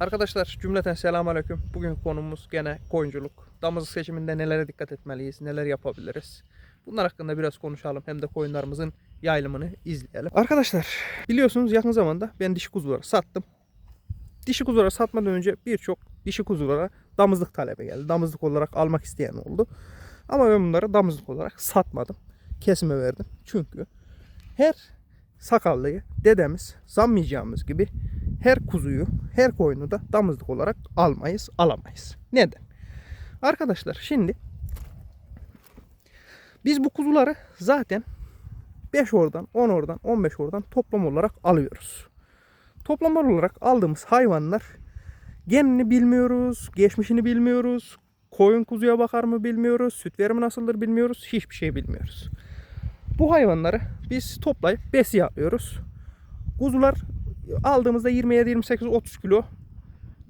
Arkadaşlar cümleten selamun aleyküm. Bugün konumuz gene koyunculuk. Damızlık seçiminde nelere dikkat etmeliyiz, neler yapabiliriz. Bunlar hakkında biraz konuşalım. Hem de koyunlarımızın yaylımını izleyelim. Arkadaşlar biliyorsunuz yakın zamanda ben dişi kuzuları sattım. Dişi kuzuları satmadan önce birçok dişi kuzulara damızlık talebi geldi. Damızlık olarak almak isteyen oldu. Ama ben bunları damızlık olarak satmadım. Kesime verdim. Çünkü her sakallıyı dedemiz zammayacağımız gibi her kuzuyu, her koyunu da damızlık olarak almayız, alamayız. Neden? Arkadaşlar şimdi biz bu kuzuları zaten 5 oradan, 10 oradan, 15 oradan toplam olarak alıyoruz. Toplam olarak aldığımız hayvanlar genini bilmiyoruz, geçmişini bilmiyoruz, koyun kuzuya bakar mı bilmiyoruz, süt verimi nasıldır bilmiyoruz, hiçbir şey bilmiyoruz. Bu hayvanları biz toplayıp besi yapıyoruz. Kuzular aldığımızda 27, 28, 30 kilo.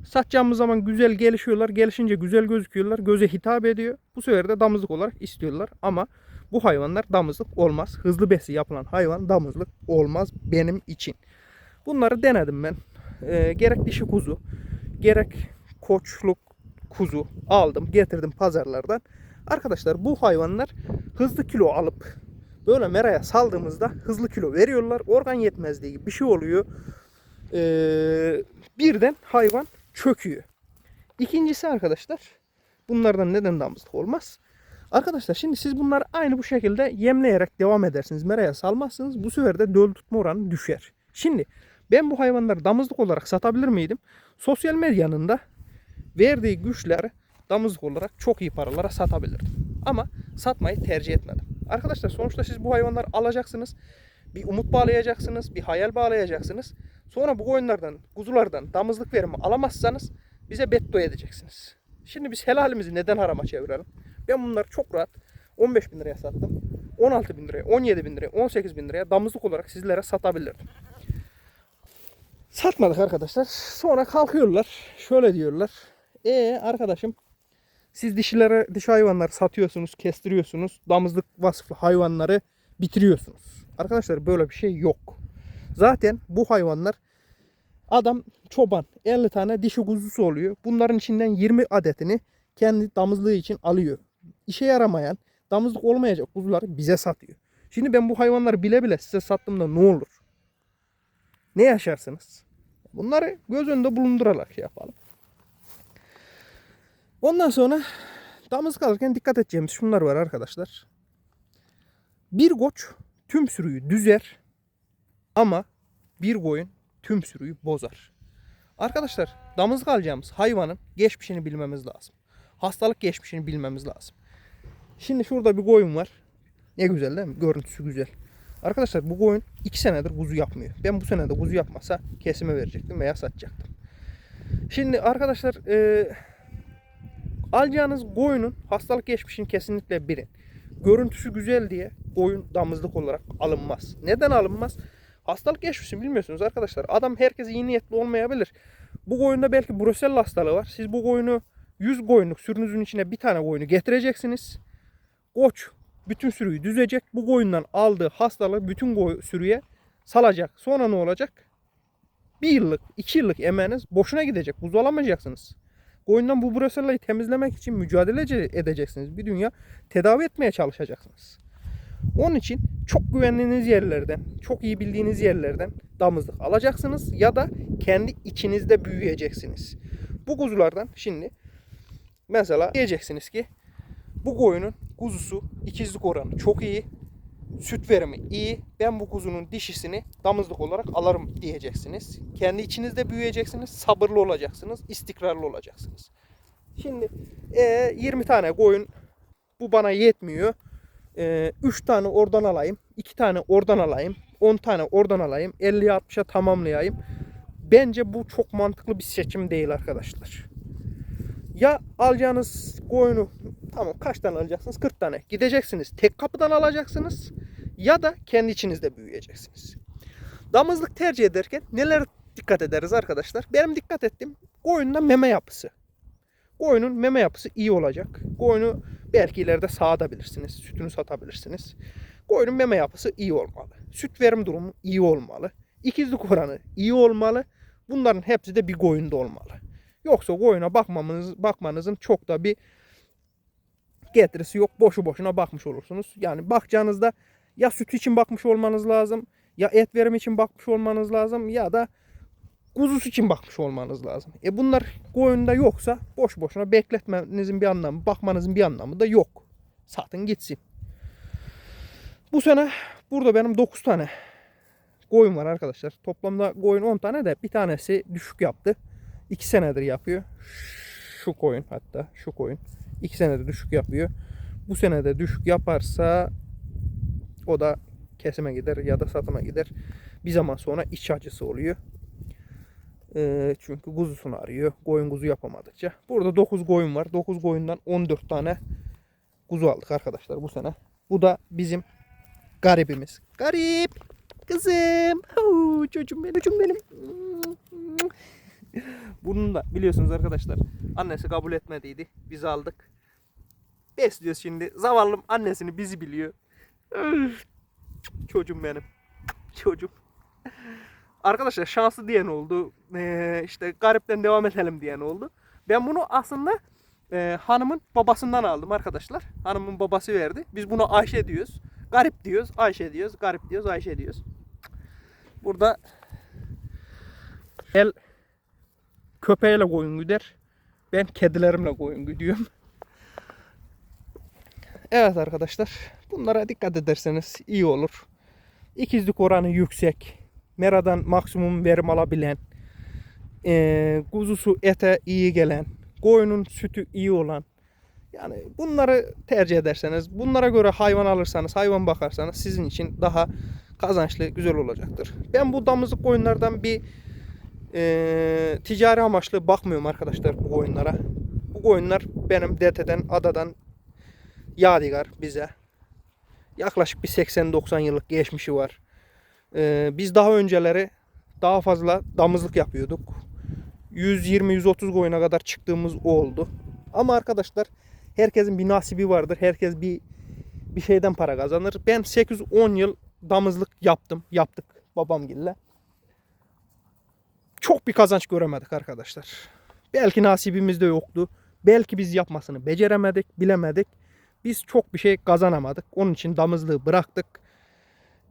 Satacağımız zaman güzel gelişiyorlar. Gelişince güzel gözüküyorlar. Göze hitap ediyor. Bu sefer de damızlık olarak istiyorlar. Ama bu hayvanlar damızlık olmaz. Hızlı besi yapılan hayvan damızlık olmaz benim için. Bunları denedim ben. Ee, gerek dişi kuzu, gerek koçluk kuzu aldım, getirdim pazarlardan. Arkadaşlar bu hayvanlar hızlı kilo alıp böyle meraya saldığımızda hızlı kilo veriyorlar. Organ yetmezliği gibi bir şey oluyor. Ee, birden hayvan çöküyor. İkincisi arkadaşlar bunlardan neden damızlık olmaz? Arkadaşlar şimdi siz bunları aynı bu şekilde yemleyerek devam edersiniz. Meraya salmazsınız. Bu sefer de döl tutma oranı düşer. Şimdi ben bu hayvanları damızlık olarak satabilir miydim? Sosyal medyanın da verdiği güçleri damızlık olarak çok iyi paralara satabilirdim. Ama satmayı tercih etmedim. Arkadaşlar sonuçta siz bu hayvanları alacaksınız. Bir umut bağlayacaksınız. Bir hayal bağlayacaksınız. Sonra bu koyunlardan, kuzulardan damızlık verimi alamazsanız bize beddua edeceksiniz. Şimdi biz helalimizi neden harama çevirelim? Ben bunları çok rahat 15 bin liraya sattım. 16 bin liraya, 17 bin liraya, 18 bin liraya damızlık olarak sizlere satabilirdim. Satmadık arkadaşlar. Sonra kalkıyorlar. Şöyle diyorlar. E arkadaşım siz dişilere, dişi hayvanları satıyorsunuz, kestiriyorsunuz. Damızlık vasıflı hayvanları bitiriyorsunuz. Arkadaşlar böyle bir şey yok. Zaten bu hayvanlar adam çoban 50 tane dişi kuzusu oluyor. Bunların içinden 20 adetini kendi damızlığı için alıyor. İşe yaramayan, damızlık olmayacak kuzuları bize satıyor. Şimdi ben bu hayvanları bile bile size sattığımda ne olur? Ne yaşarsınız? Bunları göz önünde bulundurarak şey yapalım. Ondan sonra damızlık alırken dikkat edeceğimiz şunlar var arkadaşlar. Bir koç tüm sürüyü düzer ama bir koyun tüm sürüyü bozar. Arkadaşlar damızlık alacağımız hayvanın geçmişini bilmemiz lazım. Hastalık geçmişini bilmemiz lazım. Şimdi şurada bir koyun var. Ne güzel değil mi? Görüntüsü güzel. Arkadaşlar bu koyun 2 senedir kuzu yapmıyor. Ben bu senede kuzu yapmasa kesime verecektim veya satacaktım. Şimdi arkadaşlar e, alacağınız koyunun hastalık geçmişini kesinlikle bilin. Görüntüsü güzel diye koyun damızlık olarak alınmaz. Neden alınmaz? Hastalık geçmişini bilmiyorsunuz arkadaşlar. Adam herkes iyi niyetli olmayabilir. Bu koyunda belki brusel hastalığı var. Siz bu koyunu 100 koyunluk sürünüzün içine bir tane koyunu getireceksiniz. Koç bütün sürüyü düzecek. Bu koyundan aldığı hastalığı bütün koy- sürüye salacak. Sonra ne olacak? Bir yıllık, iki yıllık emeğiniz boşuna gidecek. Kuzu alamayacaksınız. Koyundan bu brusellayı temizlemek için mücadele ece- edeceksiniz. Bir dünya tedavi etmeye çalışacaksınız. Onun için çok güvendiğiniz yerlerden, çok iyi bildiğiniz yerlerden damızlık alacaksınız ya da kendi içinizde büyüyeceksiniz. Bu kuzulardan şimdi mesela diyeceksiniz ki bu koyunun kuzusu ikizlik oranı çok iyi. Süt verimi iyi. Ben bu kuzunun dişisini damızlık olarak alırım diyeceksiniz. Kendi içinizde büyüyeceksiniz. Sabırlı olacaksınız. istikrarlı olacaksınız. Şimdi e, 20 tane koyun bu bana yetmiyor. 3 tane oradan alayım. 2 tane oradan alayım. 10 tane oradan alayım. 50'ye 60'a tamamlayayım. Bence bu çok mantıklı bir seçim değil arkadaşlar. Ya alacağınız koyunu tamam kaç tane alacaksınız? 40 tane. Gideceksiniz tek kapıdan alacaksınız ya da kendi içinizde büyüyeceksiniz. Damızlık tercih ederken neler dikkat ederiz arkadaşlar? Benim dikkat ettiğim koyunun meme yapısı. Koyunun meme yapısı iyi olacak. Koyunu belki ileride sağabilirsiniz. Sütünü satabilirsiniz. Koyunun meme yapısı iyi olmalı. Süt verim durumu iyi olmalı. İkizlik oranı iyi olmalı. Bunların hepsi de bir koyunda olmalı. Yoksa koyuna bakmamanız, bakmanızın çok da bir getirisi yok. Boşu boşuna bakmış olursunuz. Yani bakacağınızda ya süt için bakmış olmanız lazım, ya et verimi için bakmış olmanız lazım ya da kuzusu için bakmış olmanız lazım. E bunlar koyunda yoksa boş boşuna bekletmenizin bir anlamı, bakmanızın bir anlamı da yok. Satın gitsin. Bu sene burada benim 9 tane koyun var arkadaşlar. Toplamda koyun 10 tane de bir tanesi düşük yaptı. 2 senedir yapıyor. Şu koyun hatta şu koyun. 2 senedir düşük yapıyor. Bu sene de düşük yaparsa o da kesime gider ya da satıma gider. Bir zaman sonra iç acısı oluyor. Ee, çünkü kuzusunu arıyor. Koyun kuzu yapamadıkça. Burada 9 koyun var. 9 koyundan 14 tane kuzu aldık arkadaşlar bu sene. Bu da bizim garibimiz. Garip. Kızım. Huu, çocuğum benim. Çocuğum benim. Bunun da biliyorsunuz arkadaşlar annesi kabul etmediydi. Biz aldık. Besliyoruz şimdi. Zavallım annesini bizi biliyor. Çocuğum benim. Çocuğum. Arkadaşlar şanslı diyen oldu. Ee, işte garipten devam edelim diyen oldu. Ben bunu aslında e, hanımın babasından aldım arkadaşlar. Hanımın babası verdi. Biz buna Ayşe diyoruz. Garip diyoruz, Ayşe diyoruz, garip diyoruz, Ayşe diyoruz. Burada el köpeğiyle koyun güder. Ben kedilerimle koyun güdüyorum. Evet arkadaşlar. Bunlara dikkat ederseniz iyi olur. İkizlik oranı yüksek. Meradan maksimum verim alabilen. eee kuzusu ete iyi gelen. Koyunun sütü iyi olan. Yani bunları tercih ederseniz, bunlara göre hayvan alırsanız, hayvan bakarsanız sizin için daha kazançlı, güzel olacaktır. Ben bu damızlık koyunlardan bir eee, ticari amaçlı bakmıyorum arkadaşlar bu koyunlara. Bu koyunlar benim DT'den, adadan yadigar bize. Yaklaşık bir 80-90 yıllık geçmişi var. Ee, biz daha önceleri daha fazla damızlık yapıyorduk. 120-130 koyuna kadar çıktığımız oldu. Ama arkadaşlar herkesin bir nasibi vardır. Herkes bir bir şeyden para kazanır. Ben 8-10 yıl damızlık yaptım. Yaptık babamgille. Çok bir kazanç göremedik arkadaşlar. Belki nasibimizde yoktu. Belki biz yapmasını beceremedik, bilemedik. Biz çok bir şey kazanamadık. Onun için damızlığı bıraktık.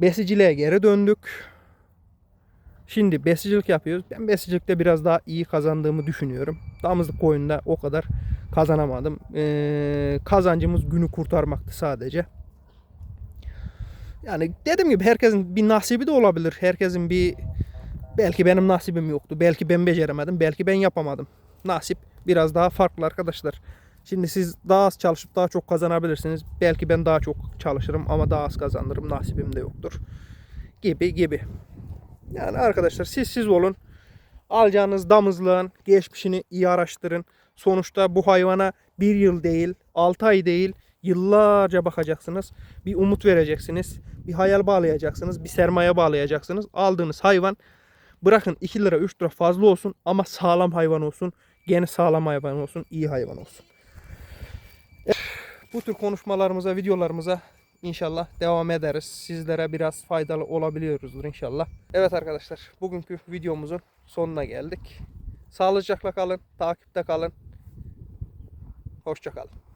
Besiciliğe geri döndük. Şimdi besicilik yapıyoruz. Ben besicilikte biraz daha iyi kazandığımı düşünüyorum. Damızlık koyunda o kadar kazanamadım. Ee, kazancımız günü kurtarmaktı sadece. Yani dediğim gibi herkesin bir nasibi de olabilir. Herkesin bir belki benim nasibim yoktu. Belki ben beceremedim. Belki ben yapamadım. Nasip biraz daha farklı arkadaşlar. Şimdi siz daha az çalışıp daha çok kazanabilirsiniz. Belki ben daha çok çalışırım ama daha az kazanırım. Nasibim de yoktur. Gibi gibi. Yani arkadaşlar siz siz olun. Alacağınız damızlığın geçmişini iyi araştırın. Sonuçta bu hayvana bir yıl değil, 6 ay değil, yıllarca bakacaksınız. Bir umut vereceksiniz. Bir hayal bağlayacaksınız. Bir sermaye bağlayacaksınız. Aldığınız hayvan bırakın 2 lira 3 lira fazla olsun ama sağlam hayvan olsun. Gene sağlam hayvan olsun, iyi hayvan olsun. Bu tür konuşmalarımıza, videolarımıza inşallah devam ederiz. Sizlere biraz faydalı olabiliyoruzdur inşallah. Evet arkadaşlar, bugünkü videomuzun sonuna geldik. Sağlıcakla kalın, takipte kalın. Hoşça kalın.